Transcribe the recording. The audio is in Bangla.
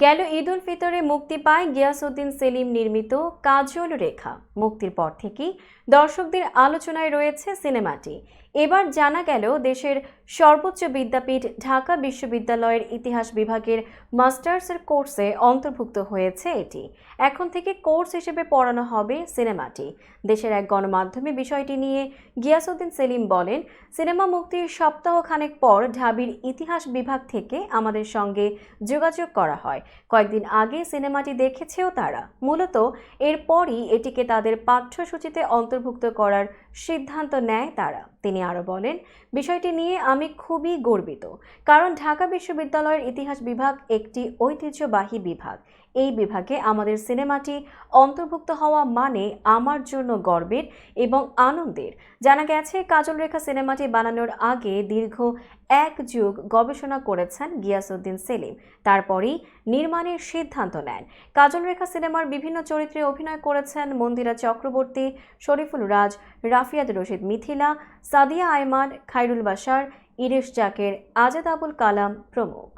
গেল ঈদ উল ফিতরে মুক্তি পায় গিয়াসউদ্দিন সেলিম নির্মিত কাজল রেখা। মুক্তির পর থেকেই দর্শকদের আলোচনায় রয়েছে সিনেমাটি। এবার জানা গেল দেশের সর্বোচ্চ বিদ্যাপীঠ ঢাকা বিশ্ববিদ্যালয়ের ইতিহাস বিভাগের মাস্টার্সের কোর্সে অন্তর্ভুক্ত হয়েছে এটি। এখন থেকে কোর্স হিসেবে পড়ানো হবে সিনেমাটি। দেশের এক গণমাধ্যমে বিষয়টি নিয়ে গিয়াসউদ্দিন সেলিম বলেন, সিনেমা মুক্তির সপ্তাহখানেক পর ঢাবির ইতিহাস বিভাগ থেকে আমাদের সঙ্গে যোগাযোগ করা হয়। কয়েকদিন আগে সিনেমাটি দেখেছেও তারা। মূলত এরপরই এটিকে তাদের পাঠ্যসূচিতে অন্তর্ভুক্ত করার সিদ্ধান্ত নেয় তারা। তিনি আরও বলেন, বিষয়টি নিয়ে আমি খুবই গর্বিত, কারণ ঢাকা বিশ্ববিদ্যালয়ের ইতিহাস বিভাগ একটি ঐতিহ্যবাহী বিভাগ। এই বিভাগে আমাদের সিনেমাটি অন্তর্ভুক্ত হওয়া মানে আমার জন্য গর্বের এবং আনন্দের। জানা গেছে কাজল রেখা সিনেমাটি বানানোর আগে দীর্ঘ এক যুগ গবেষণা করেছেন গিয়াসউদ্দিন সেলিম। তারপরেই নির্মাণের সিদ্ধান্ত নেন। কাজল রেখা সিনেমার বিভিন্ন চরিত্রে অভিনয় করেছেন মন্দিরা চক্রবর্তী, শরীফুল রাজ, রাফিয়াদ রশিদ মিথিলা সাদিয়া আয়মান খাইরুল বাশার ইরিশ জাকের আজাদ আবুল কালাম প্রমুখ।